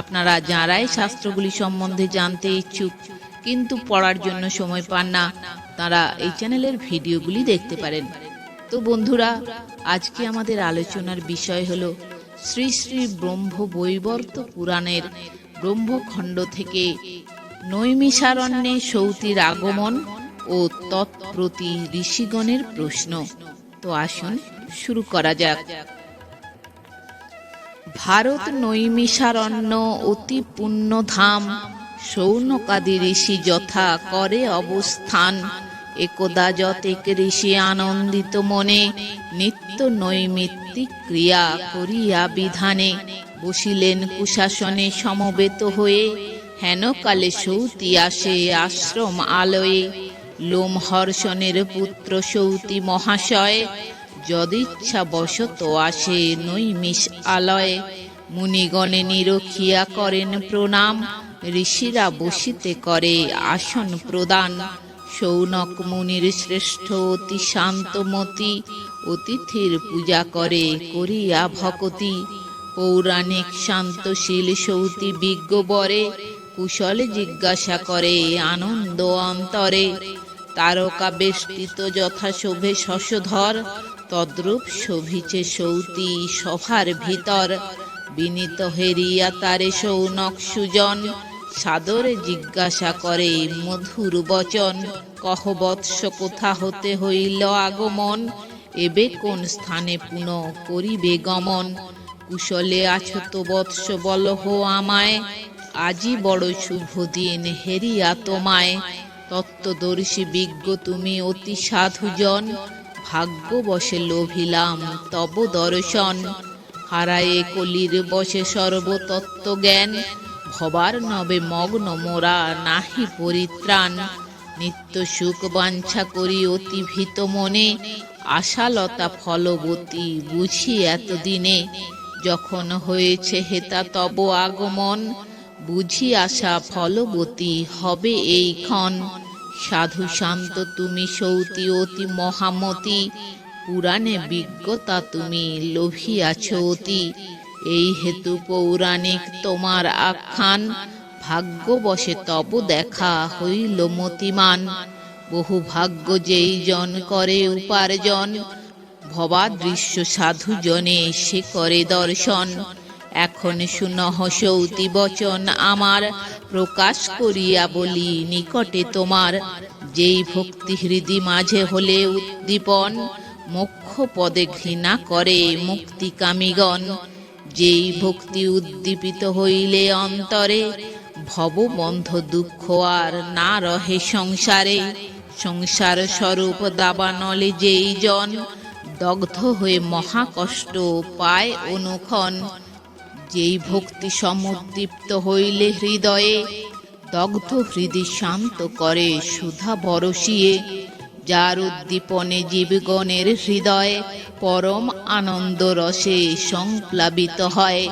আপনারা যারাই শাস্ত্রগুলি সম্বন্ধে জানতে ইচ্ছুক, কিন্তু পড়ার জন্য সময় পান না, তারা এই চ্যানেলের ভিডিওগুলি দেখতে পারেন। তো বন্ধুরা, আজকে আমাদের আলোচনার বিষয় হল শ্রী শ্রী ব্রহ্ম বৈবর্ত পুরাণের ব্রহ্মখণ্ড থেকে নৈমিষারণ্যে সৌতির আগমন ও তৎপ্রতি ঋষিগণের প্রশ্ন। তো আসুন শুরু করা যাক। ভারত নৈমিষারণ্য অতি পুণ্যধাম। সৌনকাদি ঋষি যথা করে অবস্থান। একদা যতেক ঋষি আনন্দিত মনে নিত্য নৈমিত্তিক ক্রিয়া করিয়া বিধানে। বসিলেন কুশাসনে সমবেত হয়ে হেনকালে সৌতি আসে আশ্রম আলয়ে। লোমহর্ষণের পুত্র সৌতি মহাশয় যদিচ্ছা বশত আসে নৈমিষ আলয়ে, মুনিগণে নিরক্ষিয়া করেন প্রণাম, ঋষিরা বসিতে করে আসন প্রদান। সৌনক মুনির শ্রেষ্ঠ, অতি শান্তমতি অতিথির পূজা করে, করিয়া ভকতি। পৌরাণিক শান্তশীল সৌতি বিজ্ঞ বরে, কুশলে জিজ্ঞাসা করে আনন্দ অন্তরে। তারকা বেষ্টিত যথা শোভে শশধর তদ্রূপ শোভিছে সৌতি সভার ভিতর। বিনীত হেরিয়া তারে সৌনক সুজন সাদরে জিজ্ঞাসা করে, মধুর বচন, কহ বৎস কোথা হতে হইল আগমন? এবে কোন স্থানে পুনঃ করিবে গমন? কুশলে আছো তো বৎস বলহ আমায়, আজি বড় শুভ দিন হেরিয়া তোমায়। তত্ত্বদর্শী বিজ্ঞ তুমি অতি সাধুজন ভাগ্য বসে লোভিলাম, তব দর্শন। হারায়ে কলির বসে সর্বতত্ত্ব জ্ঞান ভবার নবে মগ্ন মোরা নাহি পরিত্রাণ। নিত্য সুখ বাঞ্ছা করি অতি ভীত মনে। আশালতা ফলবতী বুঝি এতদিনে। যখন হয়েছে হেতা তব আগমন, বুঝি আশা ফলবতী হবে এইক্ষণ সাধু শান্ত তুমি সৌতি, অতি মহামতি। পুরাণে বিজ্ঞতা তুমি লোভিয়াছ অতি এই হেতু পৌরাণিক তোমার আখ্যান। ভাগ্য বসে তব দেখা হইল মতিমান। বহু ভাগ্য যেই জন করে উপার্জন, ভবাদৃশ্য সাধু জনে সে করে দর্শন। এখন শুনহ সৌতি বচন আমার প্রকাশ করিয়া বলি, নিকটে তোমার। যেই ভক্তি হৃদি মাঝে হলে উদ্দীপন মোক্ষ পদে ঘৃণা করে মুক্তিকামীগণ। যেই ভক্তি উদ্দীপিত হইলে অন্তরে ভববন্ধ দুঃখ আর না রহে সংসারে। সংসার স্বরূপ দাবানলে যেই জন দগ্ধ হয়ে মহাকষ্ট পায় অনুক্ষণ। যেই ভক্তি সমুদ্দীপ্ত হইলে হৃদয়ে, দগ্ধ হৃদি শান্ত করে সুধা বরসিয়ে যার উদ্দীপনে জীবগণের হৃদয়ে পরম আনন্দ রসে সংপ্লাবিত হয়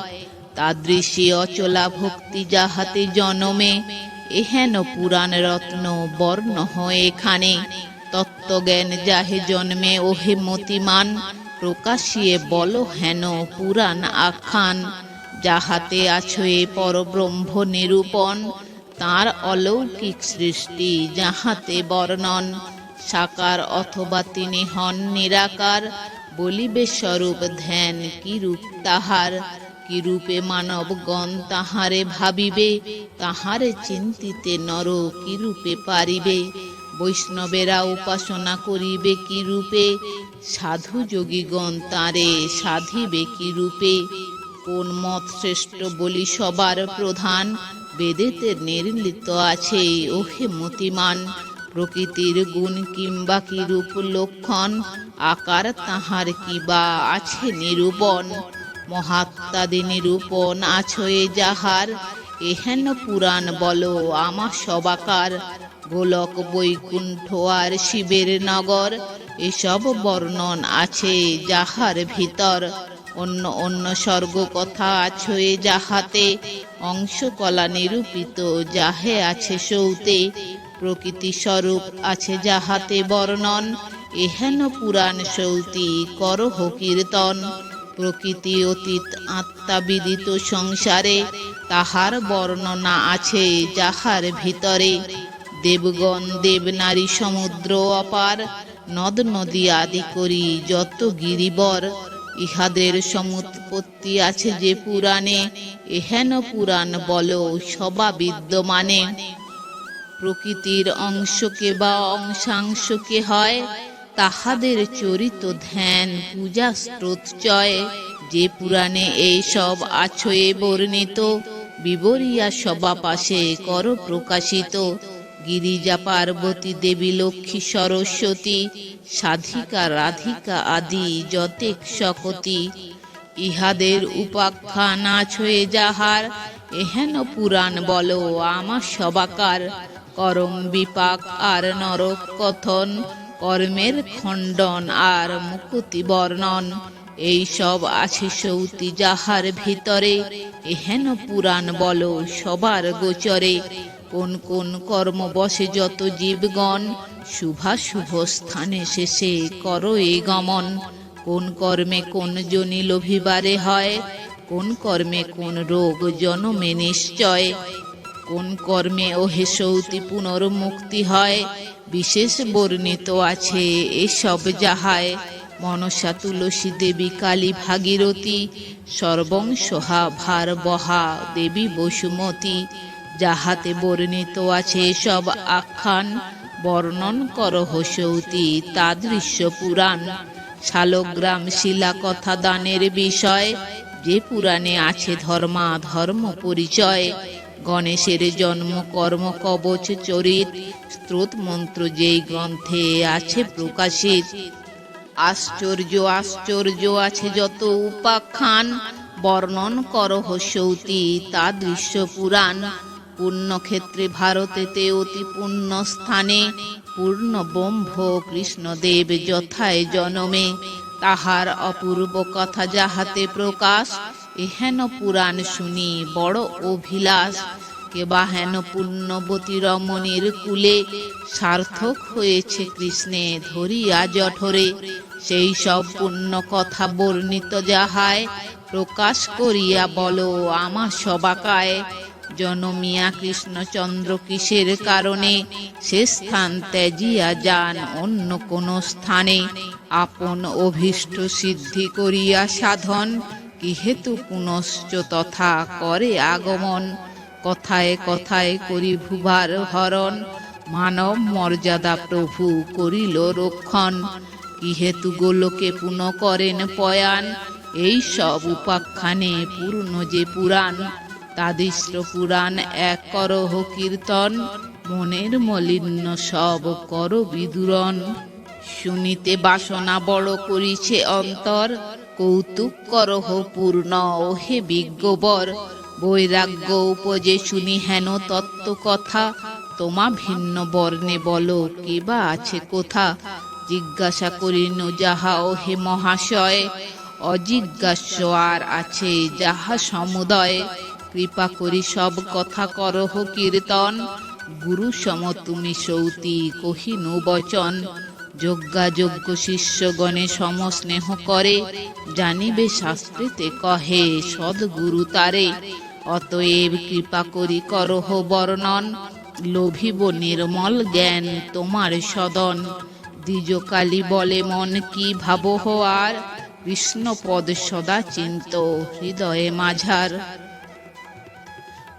তাদৃশী অচলা ভক্তি যাহাতে জনমে, এহেন পুরাণ রত্ন বর্ণ হয় এখানে। তত্ত্বজ্ঞান যাহে জন্মে ওহে মতিমান, প্রকাশিয়ে বল হেন পুরাণ আখ্যান। যাহাতে আছো এ পরব্রহ্ম নিরূপণ, তার অলৌকিক সৃষ্টি যাহাতে বর্ণন, সাকার অথবা তিনি হন নিরাকার, বলিবে স্বরূপ ধ্যান কি রূপ তাহার কি রূপে মানবগণ তাহারে ভাবিবে, তাহারে চিন্তিতে নর কি রূপে পারিবে, বৈষ্ণবেরা উপাসনা করিবে কি রূপে সাধু যোগীগণ তারে সাধিবে কি রূপে কোন মত শ্রেষ্ঠ বলি সবার প্রধান? বেদেতে নির্লিত আছে ওহে মতিমান প্রকৃতির গুণ কিংবা কি রূপ লক্ষণ? আকার তাহার কিবা আছে নিরূপণ? মহাত্মাদি নিরূপণ আছয়ে যাহার। এহেন পুরাণ বলো আমার সবাকার। গোলক বৈকুণ্ঠ আর শিবের নগর। এসব বর্ণন আছে যাহার ভিতর। অন্য অন্য স্বর্গ কথা আছয়ে যাহাতে অংশ কলা নিরূপিত, যাহে আছে সৌতে, প্রকৃতি স্বরূপ আছে যাহাতে বর্ণন, এহেন পুরাণ সৌতি করহ কীর্তন। প্রকৃতি অতীত আত্মা বিদিত সংসারে, তাহার বর্ণনা আছে যাহার ভিতরে। দেবগণ, দেবনারী সমুদ্র অপার, নদ নদী আদি করি যত গিরিবর। ইহাদের সমুৎপত্তি আছে যে পুরাণে এহেন পুরাণ বল সবা বিদ্যমানে। প্রকৃতির অংশকে বা অংশাংশকে হয় তাহাদের চরিত ধ্যান, পূজা, স্রোতচয়। যে পুরাণে এই সব আছয়ে বর্ণিত, বিবরিয়া সবা পাশে কর প্রকাশিত গিরিজা পার্বতী দেবী লক্ষ্মী সরস্বতী, সাধিকা, রাধিকা আদি যতেক শকতি। ইহাদের উপাখ্যান আছয়ে যাহার, এহেন পুরাণ বল আমার সবাকার। করম বিপাক আর নরক কথন, কর্মের খণ্ডন আর মুকুতি বর্ণন। এই সব আছে সৌতি যাহার ভিতরে, এহেন পুরাণ বল সবার গোচরে। কোন কোন কর্ম বসে যত জীবগণ শুভাশুভ স্থানে শেষে কর এ গমন। কোন কর্মে কোন জনি লোভিবারে হয়, কোন কর্মে কোন রোগ জনমে নিশ্চয়। কোন কর্মে ওহে সৌতি পুনর্মুক্তি হয়, বিশেষ বর্ণিত আছে এসব যাহায়। মনসা তুলসী দেবী কালী ভাগীরথী সর্বংসহা ভার বহা দেবী বসুমতী। যাহাতে বর্ণিত আছে সব আখ্যান। বর্ণন করহ সৌতি তাদৃশ্য পুরাণ। শালগ্রাম শিলা কথা দানের বিষয়, যে পুরাণে আছে ধর্মা ধর্ম পরিচয়। গণেশের জন্ম, কর্ম, কবচ, চরিত স্ত্রোত মন্ত্র যেই গ্রন্থে আছে প্রকাশিত। আশ্চর্য আশ্চর্য আছে যত উপাখ্যান। বর্ণন করহ সৌতি তাদৃশ্য পুরাণ। পুণ্যক্ষেত্রে ভারতেতে অতি পুণ্য স্থানে পূর্ণ ব্রহ্ম কৃষ্ণদেব যথায় জনমে। তাহার অপূর্ব কথা যাহাতে প্রকাশ, এহেন পুরাণ শুনি বড় অভিলাষ। কেবা হেন পুণ্যবতী রমণীর কুলে সার্থক হয়েছে কৃষ্ণে ধরিয়া জঠরে। সেই সব পুণ্য কথা বর্ণিত যাহায় প্রকাশ করিয়া বলো আমার সবাকায়। জনমিয়া কৃষ্ণচন্দ্র কিসের কারণে? সে স্থান ত্যাজিয়া যান অন্য কোন স্থানে। আপন অভীষ্ট সিদ্ধি করিয়া সাধন, কি হেতু পুনশ্চ তথা করে আগমন? কথায় কথায় করি ভুভার হরণ, মানব মর্যাদা প্রভু করিল রক্ষণ। কি হেতু গোলকে পুন করেন পয়ান? এই সব উপাখ্যানে পূর্ণ যে পুরাণ। তাদিষ্ট পুরাণ এক করহ কীর্তন। মনের মলিন্য সব কর বিদুরণ। শুনিতে বাসনা বড় করিছে অন্তর। কৌতুক করহ পূর্ণ ওহে বিজ্ঞবর। বৈরাগ্য উপজে শুনি হেন তত্ত্ব কথা তোমা ভিন্ন বর্ণে বলো কিবা আছে কোথা? জিজ্ঞাসা করিন যাহা ওহে মহাশয়। অজিজ্ঞাস্য আর আছে যাহা সমুদয়। কৃপা করি সব কথা করহ কীর্তন। গুরু সম তুমি সৌতি কহিনু বচন। যজ্ঞাযোগ্য শিষ্যগণে সমস্নেহ করে, জানিবে শাস্ত্রেতে কহে, সদ্গুরু তারে, অতএব কৃপা করি করহ বর্ণন। লোভিব নির্মল জ্ঞান তোমার সদন। দ্বিজকালী বলে মন কি ভাবহ আর, কৃষ্ণপদ সদা চিন্ত হৃদয়ে মাঝার।